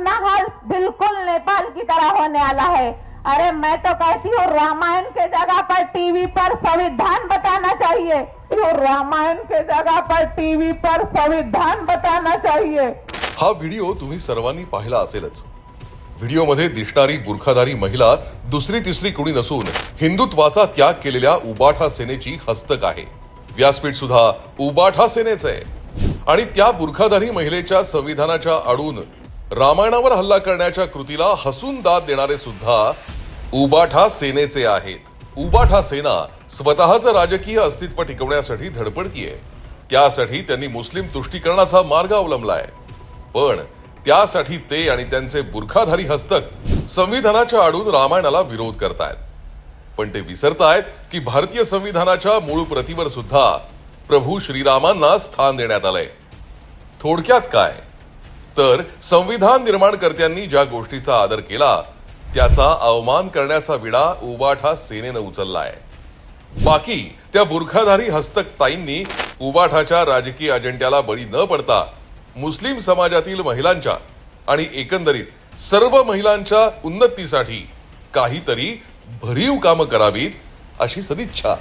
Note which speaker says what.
Speaker 1: अपना हाल बिल्कुल नेपाल की तरह होने वाला है। अरे मैं तो कहती हूँ रामायण के जगह पर टीवी पर संविधान बताना चाहिए। तो रामायण के जगह पर टीवी पर संविधान बताना चाहिए?
Speaker 2: हा व्हिडिओ तुम्ही सर्वांनी पाहिला असेलच. व्हिडिओमध्ये दिसणारी बुरखाधारी महिला दुसरी तिसरी कुणी नसून हिंदुत्वाचा त्याग केलेल्या उबाठा सेनेची हस्तक आहे. व्यासपीठ सुद्धा उबाठा सेनेच आहे. आणि त्या बुरखाधारी महिलेच्या संविधानाच्या आडून रामायणावर हल्ला करण्याच्या कृतीला हसून दाद देणारे सुद्धा उबाठा सेनेचे आहेत. उबाठा सेना स्वतःचं राजकीय अस्तित्व टिकवण्यासाठी धडपडतीये. त्यासाठी त्यांनी मुस्लिम तुष्टीकरणाचा मार्ग अवलंबलाय. पण त्यासाठी ते आणि त्यांचे बुरखाधारी हस्तक संविधानाच्या आडून रामायणाला विरोध करतायत. पण ते विसरतायत की भारतीय संविधानाच्या मूळ प्रतीवर सुद्धा प्रभू श्रीरामांना स्थान देण्यात आलंय. थोडक्यात काय? तर संविधान निर्माणकर्त्यांनी ज्या गोष्टीचा आदर केला त्याचा अवमान करण्याचा विडा उबाठा सेनेनं उचललाय. बाकी त्या बुरखाधारी हस्तक ताईंनी उबाठाच्या राजकीय अजेंड्याला बळी न पडता मुस्लिम समाजातील महिलांच्या आणि एकंदरीत सर्व महिलांच्या उन्नतीसाठी काहीतरी भरीव कामं करावीत अशी सदिच्छा.